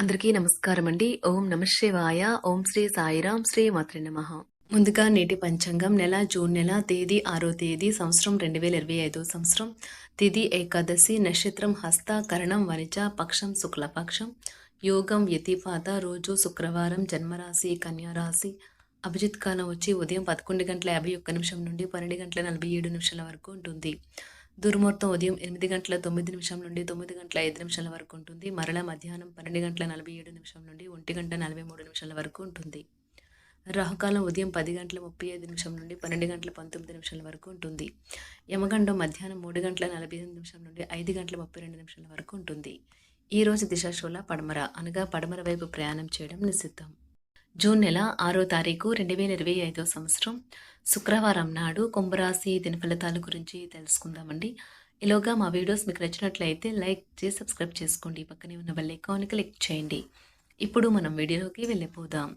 అందరికీ నమస్కారం అండి ఓం నమశివాయ ఓం శ్రీ సాయిరాం. శ్రీ మాత్రి నమ. ముందుగా నేటి పంచాంగం నెల జూన్ నెల తేదీ ఆరో తేదీ సంవత్సరం రెండు వేల ఇరవై ఐదో సంవత్సరం. తిథి ఏకాదశి నక్షత్రం హస్త కరణం వనిజ పక్షం శుక్లపక్షం. యోగం యతిపాత రోజు శుక్రవారం జన్మరాశి కన్యారాశి. అభిజిత్ కాలం వచ్చి ఉదయం పదకొండు గంటల యాభై ఒక్క నిమిషం నుండి పన్నెండు గంటల నలభై ఏడు నిమిషాల వరకు ఉంటుంది. దుర్ముహూర్తం ఉదయం ఎనిమిది గంటల తొమ్మిది నిమిషం నుండి తొమ్మిది గంటల ఐదు నిమిషాల వరకు ఉంటుంది. మరలా మధ్యాహ్నం పన్నెండు గంటల నలభై ఏడు నిమిషం నుండి ఒంటి గంట నలభై మూడు నిమిషాల వరకు ఉంటుంది. రాహుకాలం ఉదయం పది గంటల ముప్పై ఐదు నిమిషం నుండి పన్నెండు గంటల పంతొమ్మిది నిమిషాల వరకు ఉంటుంది. యమగండం మధ్యాహ్నం మూడు గంటల నలభై ఎనిమిది నిమిషం నుండి ఐదు గంటల ముప్పై రెండు నిమిషాల వరకు ఉంటుంది. ఈ రోజు దిశాశూల పడమర అనగా పడమర వైపు ప్రయాణం చేయడం నిషిద్ధం. జూన్ నెల ఆరో తారీఖు రెండు వేల ఇరవై ఐదో సంవత్సరం. శుక్రవారం నాడు కుంభరాశి దిన ఫలితాల గురించి తెలుసుకుందామండి. ఇలాగా మా వీడియోస్ మీకు నచ్చినట్లయితే లైక్ చేసి సబ్స్క్రైబ్ చేసుకోండి. పక్కనే ఉన్న బెల్ ఐకాన్ని క్లిక్ చేయండి. ఇప్పుడు మనం వీడియోలోకి వెళ్ళిపోదాం.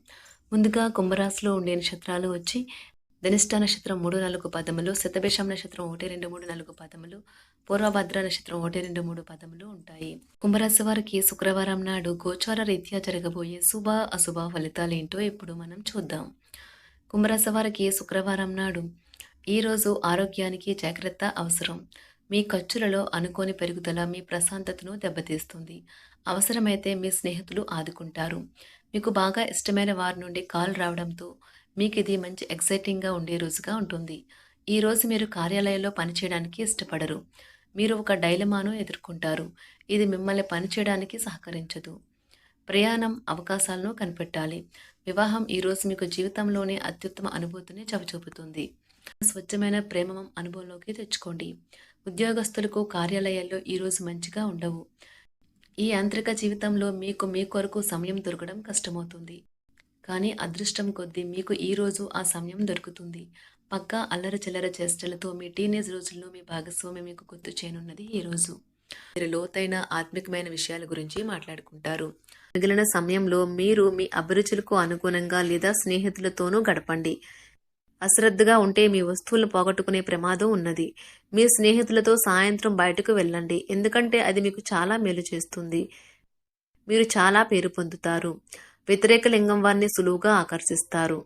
ముందుగా కుంభరాశిలో ఉండే నక్షత్రాలు వచ్చి ధనిష్ట నక్షత్రం మూడు నాలుగు పదములు శతభిషం నక్షత్రం ఒకటి రెండు మూడు నాలుగు పదములు పూర్వభద్ర నక్షత్రం ఒకటి రెండు మూడు పదములు ఉంటాయి. కుంభరాశి వారికి శుక్రవారం నాడు గోచార రీత్యా జరగబోయే శుభ అశుభ ఫలితాలు ఏంటో ఇప్పుడు మనం చూద్దాం. కుంభరాశి వారికి శుక్రవారం నాడు ఈరోజు ఆరోగ్యానికి జాగ్రత్త అవసరం. మీ ఖర్చులలో అనుకోని పెరుగుదల మీ ప్రశాంతతను దెబ్బతీస్తుంది. అవసరమైతే మీ స్నేహితులు ఆదుకుంటారు. మీకు బాగా ఇష్టమైన వారి నుండి కాల్ రావడంతో మీకు ఇది మంచి ఎక్సైటింగ్గా ఉండే రోజుగా ఉంటుంది. ఈ రోజు మీరు కార్యాలయంలో పనిచేయడానికి ఇష్టపడరు. మీరు ఒక డైలమాను ఎదుర్కొంటారు. ఇది మిమ్మల్ని పనిచేయడానికి సహకరించదు. ప్రయాణం అవకాశాలను కనిపెట్టాలి. వివాహం ఈ రోజు మీకు జీవితంలోనే అత్యుత్తమ అనుభూతిని చవిచూపుతుంది. స్వచ్ఛమైన ప్రేమం అనుభవంలోకి తెచ్చుకోండి. ఉద్యోగస్తులకు కార్యాలయాల్లో ఈరోజు మంచిగా ఉండవు. ఈ యాంత్రిక జీవితంలో మీకు మీ కొరకు సమయం దొరకడం కష్టమవుతుంది. కానీ అదృష్టం కొద్దీ మీకు ఈ రోజు ఆ సమయం దొరుకుతుంది. పక్కా అల్లర చిల్లర చేష్టలతో మీ టీనేజ్ రోజుల్లో మీ భాగస్వామి మీకు గుర్తు చేయనున్నది ఈ రోజు. మీరు లోతైన ఆత్మికమైన విషయాల గురించి మాట్లాడుకుంటారు. మిగిలిన సమయంలో మీరు మీ అభిరుచులకు అనుగుణంగా లేదా స్నేహితులతోనూ గడపండి. అశ్రద్ధగా ఉంటే మీ వస్తువులను పోగొట్టుకునే ప్రమాదం ఉన్నది. మీ స్నేహితులతో సాయంత్రం బయటకు వెళ్ళండి. ఎందుకంటే అది మీకు చాలా మేలు చేస్తుంది. మీరు చాలా పేరు పొందుతారు. వ్యతిరేక లింగం వారిని సులువుగా ఆకర్షిస్తారు.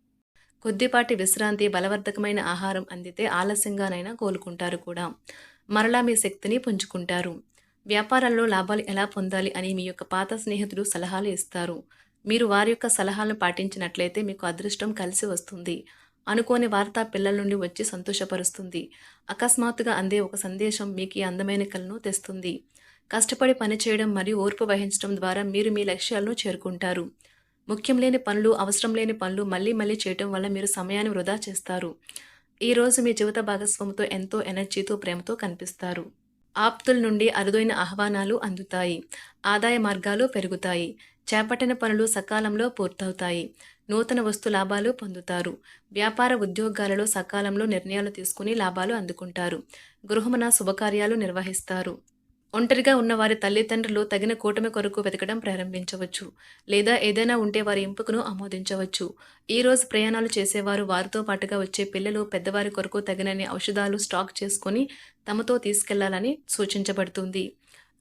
కొద్దిపాటి విశ్రాంతి బలవర్ధకమైన ఆహారం అందితే ఆలస్యంగానైనా కోలుకుంటారు కూడా. మరలా మీ శక్తిని పుంజుకుంటారు. వ్యాపారాల్లో లాభాలు ఎలా పొందాలి అని మీ యొక్క పాత స్నేహితులు సలహాలు ఇస్తారు. మీరు వారి యొక్క సలహాలను పాటించినట్లయితే మీకు అదృష్టం కలిసి వస్తుంది. అనుకోని వార్త పిల్లల నుండి వచ్చి సంతోషపరుస్తుంది. అకస్మాత్తుగా అందే ఒక సందేశం మీకు ఈ అందమైన కలను తెస్తుంది. కష్టపడి పనిచేయడం మరియు ఓర్పు వహించడం ద్వారా మీరు మీ లక్ష్యాలను చేరుకుంటారు. ముఖ్యం లేని పనులు అవసరం లేని పనులు మళ్ళీ మళ్ళీ చేయటం వల్ల మీరు సమయాన్ని వృధా చేస్తారు. ఈరోజు మీ జీవిత భాగస్వామితో ఎంతో ఎనర్జీతో ప్రేమతో కనిపిస్తారు. ఆప్తుల నుండి అరుదైన ఆహ్వానాలు అందుతాయి. ఆదాయ మార్గాలు పెరుగుతాయి. చేపట్టిన పనులు సకాలంలో పూర్తవుతాయి. నూతన వస్తు లాభాలు పొందుతారు. వ్యాపార ఉద్యోగాలలో సకాలంలో నిర్ణయాలు తీసుకుని లాభాలు అందుకుంటారు. గృహమున శుభకార్యాలు నిర్వహిస్తారు. ఒంటరిగా ఉన్న వారి తల్లిదండ్రులు తగిన కూటమి కొరకు వెతకడం ప్రారంభించవచ్చు లేదా ఏదైనా ఉంటే వారి ఎంపికను ఆమోదించవచ్చు. ఈరోజు ప్రయాణాలు చేసేవారు వారితో పాటుగా వచ్చే పిల్లలు పెద్దవారి కొరకు తగినన్ని ఔషధాలు స్టాక్ చేసుకొని తమతో తీసుకెళ్ళాలని సూచించబడుతుంది.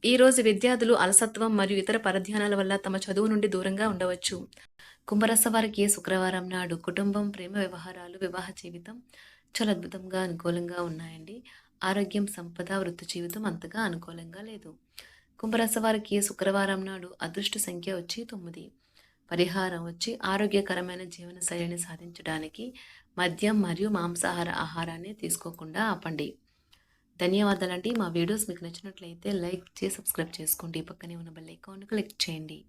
ఈరోజు విద్యార్థులు అలసత్వం మరియు ఇతర పరధ్యానాల వల్ల తమ చదువు నుండి దూరంగా ఉండవచ్చు. కుంభరస వారికి శుక్రవారం నాడు కుటుంబం ప్రేమ వ్యవహారాలు వివాహ జీవితం చాలా అద్భుతంగా అనుకూలంగా ఉన్నాయండి. ఆరోగ్యం సంపద వృత్తి జీవితం అంతగా అనుకూలంగా లేదు. కుంభరస వారికి శుక్రవారం నాడు అదృష్ట సంఖ్య వచ్చి తొమ్మిది. పరిహారం వచ్చి ఆరోగ్యకరమైన జీవన శైలిని సాధించడానికి మద్యం మరియు మాంసాహార ఆహారాన్ని తీసుకోకుండా ఆపండి. ధన్యవాదాలండి. మా వీడియోస్ మీకు నచ్చినట్లయితే లైక్ చేసి సబ్స్క్రైబ్ చేసుకోండి. పక్కనే ఉన్న బెల్ ఐకాన్ క్లిక్ చేయండి.